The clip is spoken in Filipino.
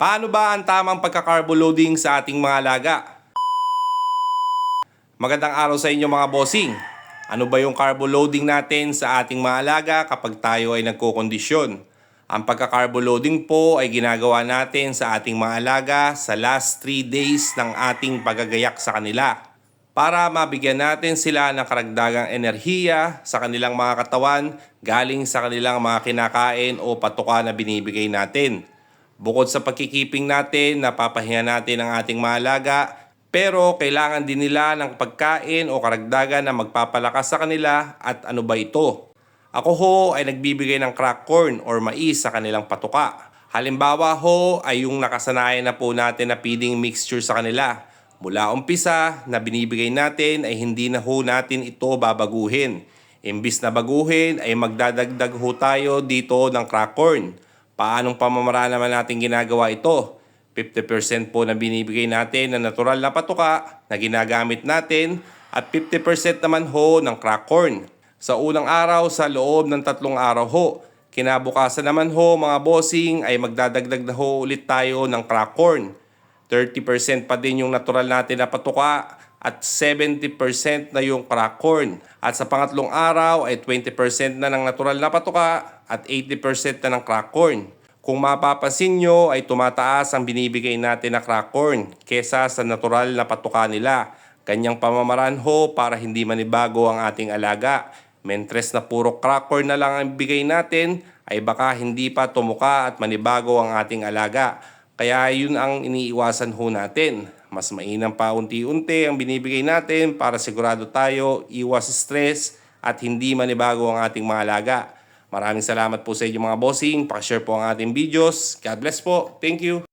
Paano ba ang tamang pagka-carbo loading sa ating mga alaga? Magandang araw sa inyo mga bossing. Ano ba yung carbo loading natin sa ating mga alaga kapag tayo ay nagkokondisyon? Ang pagka-carbo loading po ay ginagawa natin sa ating mga alaga sa last 3 days ng ating pagagayak sa kanila para mabigyan natin sila ng karagdagang enerhiya sa kanilang mga katawan galing sa kanilang mga kinakain o patuka na binibigay natin. Bukod sa pagkikiping natin, napapahinga natin ang ating mga alaga, pero kailangan din nila ng pagkain o karagdagan na magpapalakas sa kanila at ano ba ito? Ako ho ay nagbibigay ng crack corn or mais sa kanilang patuka. Halimbawa ho ay yung nakasanayan na po natin na feeding mixture sa kanila. Mula umpisa na binibigay natin ay hindi na ho natin ito babaguhin. Imbis na baguhin ay magdadagdag ho tayo dito ng crack corn. Paanong pamamaraan naman natin ginagawa ito? 50% po na binibigay natin na natural na patuka na ginagamit natin at 50% naman ho ng crack corn. Sa unang araw sa loob ng tatlong araw ho, kinabukasan naman ho mga bossing ay magdadagdag na ho ulit tayo ng crack corn. 30% pa din yung natural natin na patuka at 70% na yung crack corn. At sa pangatlong araw ay 20% na ng natural na patuka at 80% na ng crack corn. Kung mapapansin nyo ay tumataas ang binibigay natin na crack corn kesa sa natural na patuka nila. Kanyang pamamaraan ho para hindi manibago ang ating alaga. Mentres na puro crack corn na lang ang bigay natin ay baka hindi pa tumuka at manibago ang ating alaga. Kaya yun ang iniiwasan ho natin. Mas mainam pa unti-unti ang binibigay natin para sigurado tayo iwas stress at hindi manibago ang ating mga alaga. Maraming salamat po sa inyo mga bossing. Pakishare po ang ating videos. God bless po. Thank you.